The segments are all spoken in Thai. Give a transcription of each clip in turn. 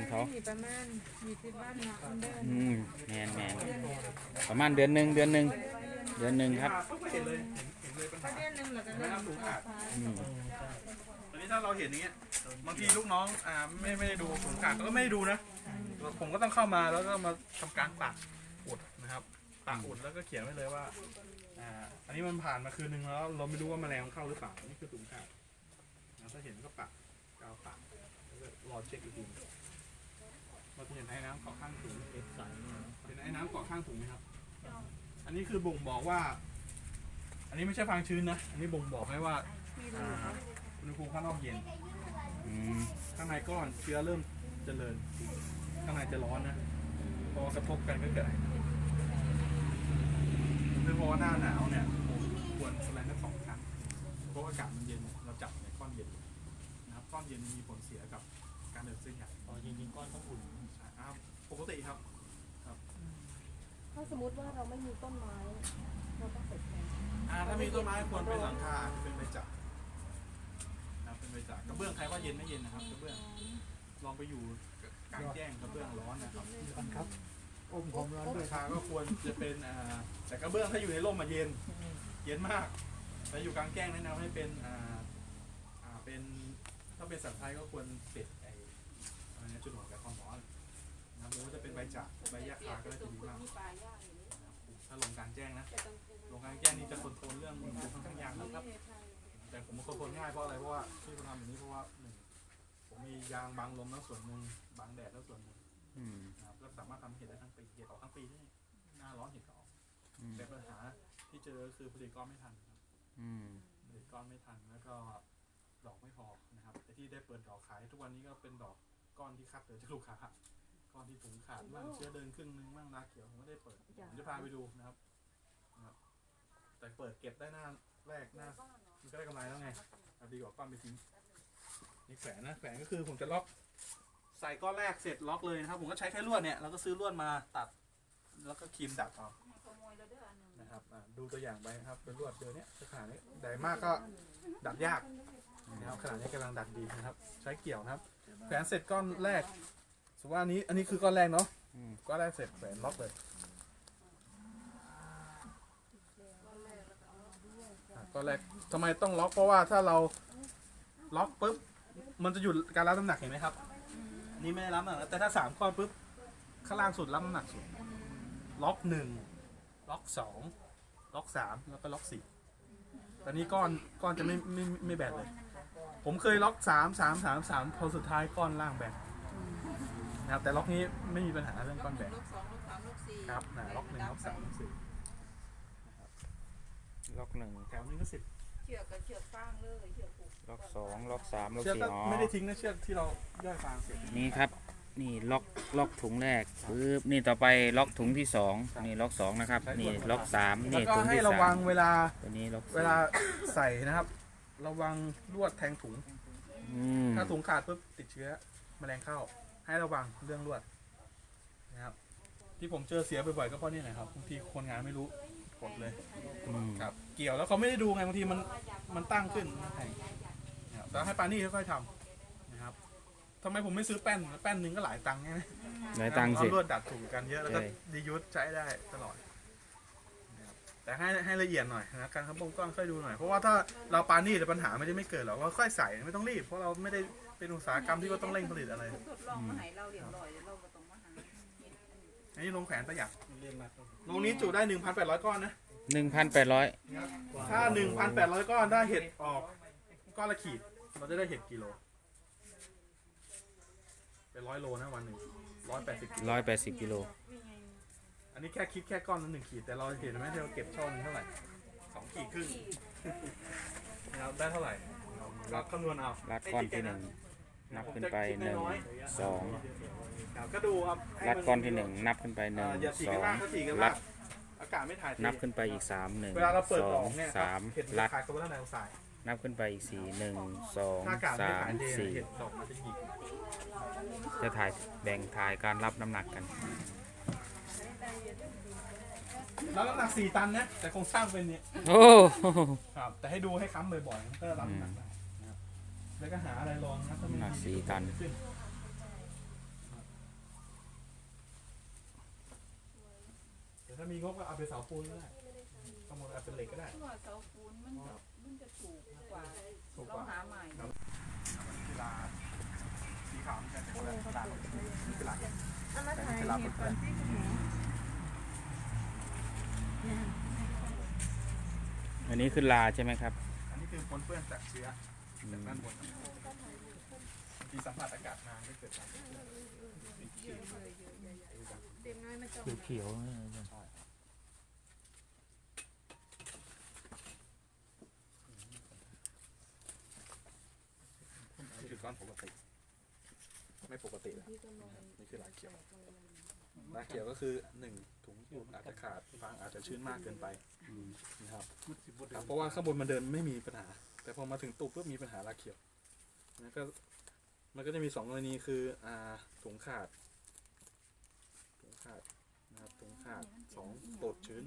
นี่เพื่อนเขามีประมาณมีสิบวันเนาะมันเดินอืมแมนแมนประมาณเดือนหนึ่งเดือนหนึ่งเดือนหนึ่งครับเห็นเลยเห็นเลยปัญประหาเด็นหนึ่งแล้วก็เริ่มต่อฟ้าอืมตอนนี้ถ้าเราเห็นอย่างเงี้ยบางทีลูกน้องอ่าไม่ไม่ได้ดูสงกรารก็ไม่ได้ดูนะผมก็ต้องเข้ามาแล้วก็มาทำการปักอุดนะครับปักอุดแล้วก็เขียนไว้เลยว่าอ่าอันนี้มันผ่านมาคืนนึงแล้ว เราไม่รู้ว่าแมลงมันเข้าหรือเปล่านี่คือสูงขาดนะถ้าเห็นก็ปักกาวปักแล้วก็รอเช็คอีกที เราจะเห็นไอ้น้ำเกาะข้างถุงเห็นไอ้น้ำเกาะข้างถุงไหมครับ อันนี้คือบ่งบอกว่า อันนี้ไม่ใช่ฟางชื้นนะ อันนี้บ่งบอกให้ว่าอ่าอุณหภูมิข้างนอกเย็น อืมข้างในก้อนเชื้อเริ่มเจริญ ข้างในจะร้อนนะ พอกระทบกันก็เกิดอะไรคือเพราะว่าหน้าหนาวเนี่ยควรแสลงทั้งสองครั้งเพราะว่าอากาศมันเย็น เราจับในก้อนเย็นนะครับ ก้อนเย็นมีผลเสียกับการเดินเส้นใหญ่ อ๋อจริงๆก้อนต้องอุ่นใช่ครับปก ติครับ ถ้าสมมติว่าเราไม่มีต้นไม้ เราต้องเสร็จแทนอ่าถ้ามีต้นไม้ควรเป็นหลังคาอาจจะเป็นใบจากนะครับเป็นใบจากกระเบื้องใครว่าเย็นไม่เย็นนะครับกระเบื้องลองไปอยู่กลางแจ้งกระเบื้องร้อนนะครับครับอมความร้อนด้วยราคาก็ควรจะเป็นอ่าแต่กระเบื้องถ้าอยู่ในร่มมาเย็น เย็นมากแต่อยู่กลางแจ้งแนะนำให้เป็นอ่าอ่าเป็นถ้าเป็นสัตว์ไทยก็ควรติดไอ้อะไรนะจุดหัวกับความร้อน นะครับหรือว่าจะเป็นใบจากใบยาคาก็ได้จะดีมากถ้าลงกลางแจ้งนะลงกลางแจ้งนี่จะคอนโทรลเรื่องอุณหภูมิค่อนข้างยากนะครับ แต่ผมคอนโทรลง่ายเพราะอะไรเพราะว่าที่ผมทำอย่างนี้เพราะว่าหนึ่งผมมียางบังลมแล้วส่วนหนึ่งบังแดดแล้วส่วนหนึ่งอืมนะครับก็สามารถทำเห็ดได้ทั้งปีเห็ดออกทั้งปีนี่หน้าร้อนเห็ดก็ออกอืมแต่ปัญหาที่เจอก็คือผลิตก้อนไม่ทันครับอืมผลิตก้อนไม่ทันแล้วก็ดอกไม่พอนะครับแต่ที่ได้เปิดดอกขายทุกวันนี้ก็เป็นดอกก้อนที่คัดเหลือจากลูกค้า ครึ่งนึงบ้างนาเขียวผมก็ได้เปิดผมจะพาไปดูนะครับนะครับ แต่เปิดเก็บได้หน้าแรกหน้ามันก็ได้กำไรแล้วไงเอาดีกว่าก้อนไปทิ้งนี่แขวนนะแขวนก็คือผมจะล็อก ใส่ก้อนแรกเสร็จล็อกเลยนะครับ ผมก็ใช้แค่ลวดเนี่ยเราก็ซื้อลวดมาตัด แล้วก็ครีมดัดเอานะครับอ่าดูตัวอย่างไปนะครับเป็นลวดเดือเนี้ยขนาดนี้ใหญ่มากก็ดัดยากนะครับขนาดนี้กำลังดัดดีนะครับ ใช้เกี่ยวนะครับแขวนเสร็จก้อนแรกสมมติว่าอันนี้อันนี้คือก้อนแรกเนาะ อืมก้อนแรกเสร็จแขวนล็อกเลยอะก้อนแรกทำไมต้องล็อกเพราะว่าถ้าเราล็อกปุ๊บมันจะหยุดการรับน้ำหนักเห็นไหมครับ นี่ไม่ได้รับน้ำหนักแต่ถ้าสามก้อนปุ๊บข้างล่างสุดรับน้ำหนักสุด ล็อกหนึ่งล็อกสองล็อกสามแล้วก็ล็อกสี่ตอนนี้ก้อนก้อนจะไม่ไม่ไม่แบนเลย ผมเคยล็อกสามสามสามสามพอสุดท้ายก้อนล่างแบน นะครับแต่ล็อกนี้ไม่มีปัญหาเรื่องก้อนแบนลูกสองลูกสามลูกสี่ครับนะล็อกหนึ่งล็อกสามล็อกสี่ล็อกหนึ่งแถวนึงก็สิบเชือกกับเชือกฟางเลยเชือกผูกล็อกสองล็อกสามล็อกเชือกสี่ก็อ๋อไม่ได้ทิ้งนะเชือกที่เราย่อยฟางเสร็จ นี่ครับ นี่ล็อกล็อกถุงแรกปึ๊บนี่ต่อไปล็อกถุงที่สองครับนี่ล็อกสองนะครับ ใช้นี่ขวดล็อกสามแล้วนี่ก็ถุงให้ที่ระสาวัมงเวลาตัวนี้ล็อกเวลาใส่นะครับ ระวังลวดแทงถุง อืมถ้าถุงขาดปุ๊บติดเชื้อแมลงเข้า ให้ระวังเรื่องลวดนะครับ ที่ผมเจอเสียบ่อยๆก็เพราะนี่แหละครับบางทีคนงานไม่รู้กดเลยอืมครับ เกี่ยวแล้วเขาไม่ได้ดูไงบางทีมันมันตั้งขึ้นมันแทงนะครับแต่ให้ปานี่ค่อยๆทำนะครับทำไมผมไม่ซื้อแป้นแป้นหนึ่งก็หลายตังค์ใช่ไหมไหนตังค์สิ เอาลวดดัดถูกกันเยอะแล้วก็ใช่ดียุทธใช้ได้ตลอดนะครับ แต่ให้ให้ละเอียดหน่อยนะการครับผมก็ค่อยดูหน่อย เพราะว่าถ้าเราปานี่แต่ปัญหาไม่ได้ไม่เกิดหรอกเราค่อยใส่ไม่ต้องรีบ เพราะเราไม่ได้เป็นอุตสาหกรรมที่ว่าต้องเร่งผลิตอะไร ทดลองมาให้เราเรียบร้อยแล้วเราก็ต้องมาหาอันนี้ลงแขวนประหยัดลงนี้จุได้ 1,800 ก้อนนะ หนึ่งพันแปดร้อยถ้า 1,800 ก้อนได้เห็ดออกก้อนละขีด เราจะได้เห็ดกิโล เป็นร้อยโลนะวันหนึ่งร้อยแปดสิบกิโลร้อยแปดสิบกิโล อันนี้แค่คิดแค่ก้อนละหนึ่งขีดแต่เราเห็นไหมที่เราเก็บช่องเท่าไหร่สองขีดครึ่งนะครับได้เท่าไหร่ก็คำนวณเอารัดก้อนที่หนึ่งนับขึ้นไปหนึ่งสองครับก็ดูครับให้รัดมัก้อนที่หนึ่งนับขึ้นไปหนึ่งเอ่ออย่าสีสกัอนงมากถ้าสีกันรัมากดอากาศไม่ถ่ายเทนับขึ้นไปอีกสามหนึ่งเวลาเราเปิดสออองกเนี่ยสามเห็ดมันรัดขายตัวละไหนองศานับขึ้นไปอีกสี่หนึ่งสองถ้าอากาศไม่สามถ่ายเทสี่เห็ดดอกมันจะหยิกจะถ่ายแบ่งถ่ายการรับน้ำหนักกัน แล้วน้ำหนักสี่ตันนะ แต่โครงสร้างเป็นนี้โอ้โหครับ แต่ให้ดูให้ค้ำบ่อยๆมันก็รับน้ำหนักได้นะครับแล้วก็หาอะไรรองนะครับถ้าไม่หนักสี่ตันแต่ถ้ามีงบก็เอาไปเสาปูนก็ได้ขโมยเอาเป็นเหล็กก็ได้เสาปูนมันจะมันจะถูกกว่าถูกกว่า หาใหม่ กีฬาสีขาวมันจะเป็นกีฬากีฬาอันนั้นกีฬาเปิด อนที่คุณหนูอันนี้คือลาใช่ไหมครับ อันนี้คือปนเปื้อนจากเชื้ออืจากมด้านบนที่สัมผัสอากาศนานไม่เกิดการติดเชื้อเต็มน้อยไม่ต้องเขียวๆนี่คือก้อนปกติ ไม่ปกติแล้วนี่คือลายเขียว ลายเขียวก็คือหนึ่งถุงปูนอาจจะขาดฟางอาจจะชื้นมากเกินไปนะครับครับ เพราะว่าข้างบนมันเดินไม่มีปัญหา แต่พอมาถึงตุกปุ๊บมีปัญหาลายเขียวแล้วก็มันก็จะมีสองกรณีคืออ่าถุงขาดถุงขาดนะครับถุงขาดสองตดชื้น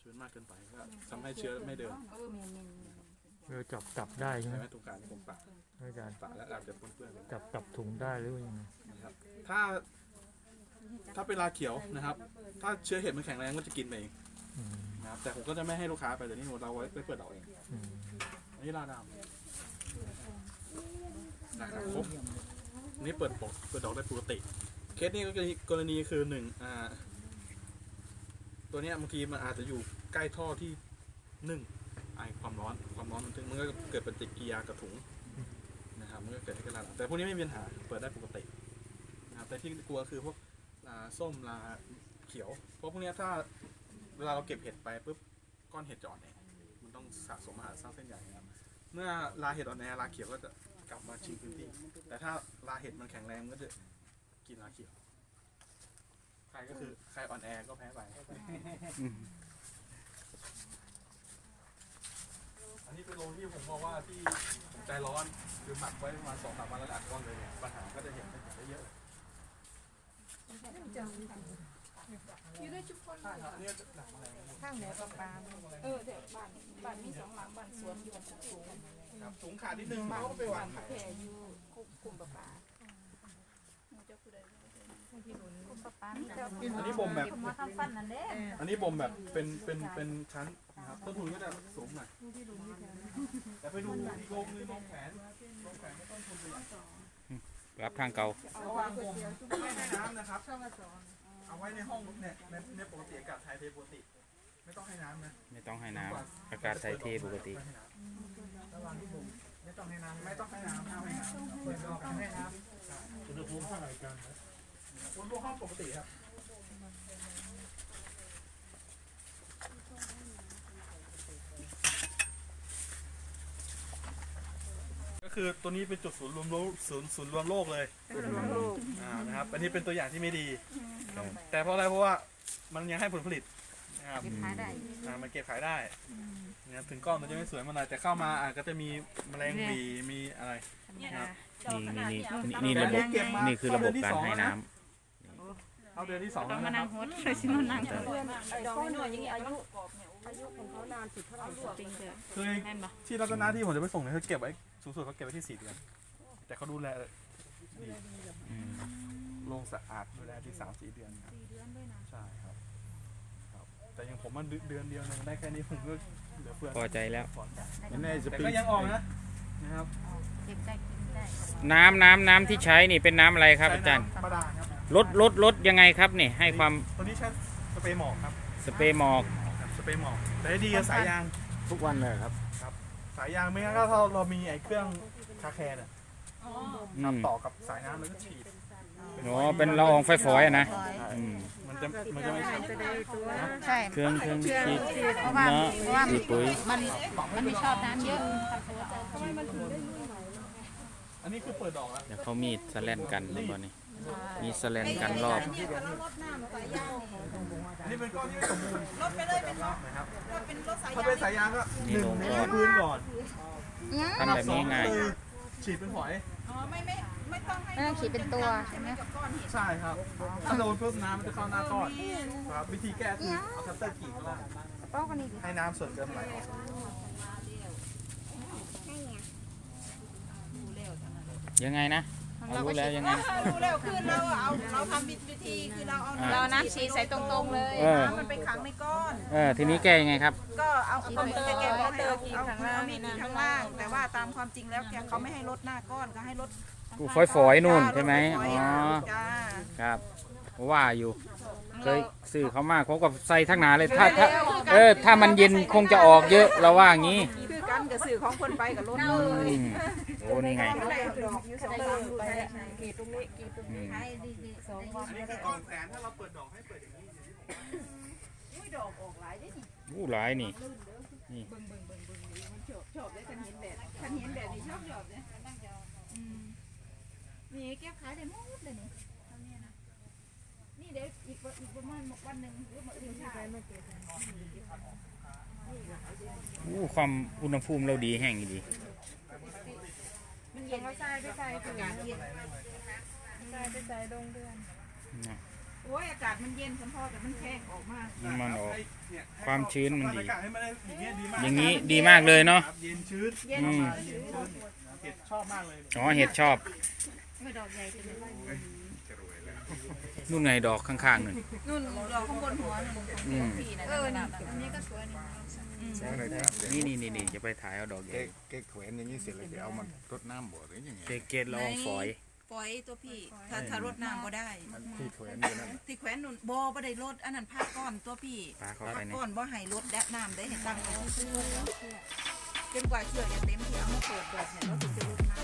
ชื้นมากเกินไปก็ทำให้เชื้อไม่เดินเออเมนเมนเออจับจับได้ใช่ใช่ไหไหมมถุงขาดที่ผมปะอาจารย์ปะแล้วอาจจะปนเปื้อนจับจับถุงได้หรือว่ายังไงนะครับถ้า ถ้าเป็นลาเขียวนะครับ ถ้าเชื้อเห็ดมันแข็งแรงก็จะกินไปเองนะครับแต่ผมก็จะไม่ให้ลูกค้าไปแต่นี่เราไว้ไปเปิดดอกเองอันนี้ลาดำนะครับครบอันนี้เปิดปกเปิดดอกได้ปกติ เคสนี้ก็กรณีคือหนึ่งอ่า ตัวเนี้ยบางทีมันอาจจะอยู่ใกล้ท่อที่นึ่งไอความร้อนความร้อนมันถึงมันก็เกิดปฏิกิริยากับถุงนะครับมันก็เกิดให้กิดลาดำแต่พวกนี้ไม่มีปัญหาเปิดได้ปกตินะครับแต่ที่กลัวคือพวก ลาส้มลาเขียว เพราะพวกเนี้ยถ้าเวลาเราเก็บเห็ดไปปุ๊บก้อนเห็ดจะอ่อนแอมันต้องสะสมอาหารสร้างเส้นใหญ่นะครับเมื่อลาเห็ดอ่อนแอลาเขียวก็จะกลับมาชิงพื้นที่ แต่ถ้าลาเห็ดมันแข็งแรงมันก็จะกินลาเขียว ใครก็คือใครอ่อนแอก็แพ้ไป อันนี้เป็นโรงที่ผมบอกว่าที่ผมใจร้อน คือหมักไว้ประมาณสองสามวันแล้วอัดก้อนเลยเนี่ยปัญหาก็จะเห็นได้เยอะ อยู่ได้ทุกคนเลยอันนี้หนักอข้างไหนก็ปลาเออเดี๋ยวบ้านบ้านมีสองหลังบ้านสวนอยู่บนสูงครับถุงขาดนิดนึงบ้านเขาก็ไปหวาบ้าขานยแผ่อยู่คุมคุมปลาปลาเจ้าผู้ใดคุณป้าป้าอันนี้บ่มแบบมาทำฟันนั่นแหละอันนี้บ่มแบบเป็นเป็นเป็นชั้นนะครับต้นทุนก็จะสูงหน่อยแต่ไปดูอีกโรงนึงโรงแขนโรงแขนก็ต้นทุนเลัก รับทางเก่าระหว่างบ่มไม่ให้น้ำนะครับ เอาไว้ในห้องเนี่ยในในปกติอากาศไทยเทปกติ ไม่ต้องให้น้ำนะไม่ต้องให้น้ำอากาศใส่เทปกติ ระหว่างที่บ่มไม่ต้องให้น้ำไม่ต้องให้น้ำห้ามให้น้ำเปิดออกให้น้อุณหภูมิเท่าไหร่อาจารย์ำบนพวกห้องปกติครับ คือตัวนี้เป็นจุดศูนย์รวมโลกศูนย์ศูนย์รวมโลกเลยอ่านะครับอันนี้เป็นตัวอย่างที่ไม่ดี แต่เพราะอะไรเพราะว่ามันยังให้ผลผลิตนะครับเก็บขายได้อ่ามันเก็บขายได้นะครับถึงกล้องมันจะไม่สวยมาหน่อยแต่เข้ามาอาจก็จะมีแมลงหวีมีอะไรนะครับนี่นี่นี่นี่ระบบนี่คือระบบการให้น้ำ เอาเดือนที่สองต้องแล้วมานะคนั่รังบหดเลยสิมานั่งเพื่อนไอ้ดอกก้อนน้อยๆนี้อย่างนี้อาอายุยุกรอบเนี่ยอายุของเขานานสุดเท่าไหร่จริงเด้อคือแม่นบ่ที่รัตนาที่ผมจะไปส่งเนี่ยเขาเก็บไว้สูงสุดเขาเก็บไว้ที่สี่เดือน แต่เขาดูแลดีอืมโรงสะอาดดูแลที่สามสี่เดือนครับใช่ครับครับ แต่อย่างผมมันเดือนเดียวนึงได้แค่นี้ผมก็เหลือเฟือพอใจแล้วแต่ก็ยังออกนะนะครับเก็บได้กินได้น้ำน้ำน้ำที่ใช้นี่เป็นน้ำอะไรครับอาจารย์ ใช้น้ำประดาครับ ลดลดลดยังไงครับนี่ให้ความตัวนี้ใช้สเปรย์หมอกครับสเปรย์หมอกครับสเปรย์หมอกแต่ให้ดีกับสายยางทุกวันเลยครับ สายยางไม่งั้นก็ถ้าเรามีไอ้เครื่องคาแคร์เนี่ยอ๋ออืครับมต่อกับสายน้ำแล้วก็ฉีดอ๋อเป็นละอองไฟฝอยอะนะอืมมันจะมันจะไม่ใช่ใช่เครื่องเครื่องฉีดเพราะว่าเนาะเพราะว่าฉีดปุ๋ยมันมันไม่ชอบน้ำเยอะอันนี้คือเปิดดอกแล้วเดี๋ยวเขามีสแลนกันแล้วบ่นี่ มีสแลนกันรอบ เนี่ยถ้าเราลดน้ำสายยางอันนี้เป็นก้อนที่ไม่สมบูรณ์ลดไปเลยเป็นรถนะครับถ้าเป็นรถสายถ้ายางเป็นสายยางก็นี่หนึ่งลงเน้ก่อนนพื้นก่อนทำแบบนี้ง่ายคือฉีดเป็นฝอย อ๋อไม่ไม่ไม่ต้องให้ไม่ต้องฉีดเป็นตัวใช่ไหม กับก้อนเห็ดใช่ครับ ถ้าโดนปุ๊บน้ำมันจะเข้าหน้าก้อนครับวิธีแก้คือเอาคัตเตอร์กรีดก็ได้ป้อกอันนี้ดิให้น้ำส่วนเกินไหลออกยังไงนะ ฮเอารู้แล้วยังไง รู้แล้วคือเราเอาเราทำวิธีคือเราเอาอ่าเราน้ำฉีดใส่ตรงๆเลย เออ น้ำมันไปขังในก้อน เออทีนี้แก้ยังไงครับ ก็เอาเอามือแกบอกให้เอาขีดเอาข้างล่างเอามีดขีดข้างล่าง แต่ว่าตามความจริงแล้วแกเขาไม่ให้ลดหน้าก้อนก็ให้ลดกูฝอยๆนู่นจ้าใช่ไหมลดฝอ๋ยอๆจ้าครับว่าอยู่เคยสื่อเขามากเขาก็ใส่ทั้งหนาเลยถ้าถ้าเออถ้ามันเย็นคงจะออกเยอะเราว่าอย่างนี้คือกั นกับสื่อของคนไปกับรถเลอืยมโอ้นี่ไงไม่ได้ดอกอยู่สองสามลูกไปแล้วกีดตรงนี้กีดตรงอืนี้มสองวันอันนี้คือก่อนแสนถ้าเราเปิดดอกให้เปิดอย่างนี้อย่างที่ผมว่าอุ้ยดอกออกหลายได้นี่อู้หลายนี่เบิ่งเบิ่งเบิ่งเบิ่งเบิ่งนี่มันชอบชอบได้ฉันเห็นแบบฉันเห็นแบบนี้ชอบชอบเลยอืมนี่แก้ขายได้หมดเลยนี่เท่านี้นะนี่เดี๋ยวอีกวันอีกประมาณวันหนึ่งหรือมาอื่นขาย อู้ความอุณหภูมิเราดีแห้งดีมันเย็นเอาทรายไปใส่ถุงอากาศเย็นทรายไปใส่ดงเดือนโอ้ยอากาศมันเย็นคุณพ่อแต่มันแห้งออกมากมันออกความชื้นมันดี อย่างนี้ดีมากเลยเนาะเย็นชื้นเย็นเย็นชื้นเห็ดชอบมากเลยอ๋อเห็ดชอบดอกใหญ่นู่นไงดอกข้างๆนั่นนู่นดอกข้างบนหัวนู่นอืมพี่นะเออนี่อันนี้ก็สวยนี่ นี่นี่นี่จะไปถ่ายเอาดอกเก๊กเก๊กแขวนอย่างนี้เสร็จแล้วเดี๋ยวเอามันรดน้ำบ่หรือยังไงเกเกตละอองฝอย ปล่อยตัวพี่ถ้าถ้ารดน้ำก็ได้ที่แขวนอยู่นั่นะที่แขวนนุ่นบ่บ่ได้รดอันนั้นผ้าก้อนตัวพี่ผ้าก้อนบ่ให้รดแดดน้ำได้เห็นตั้งไว้ซื่อๆจนกว่าเชือกจะเต็มที่เอามาเปิดเดอกเนี่ยเราถึงจะรดน้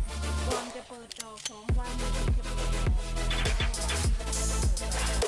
ำก่อนจะเปิดจอของว่ามันจะเปิด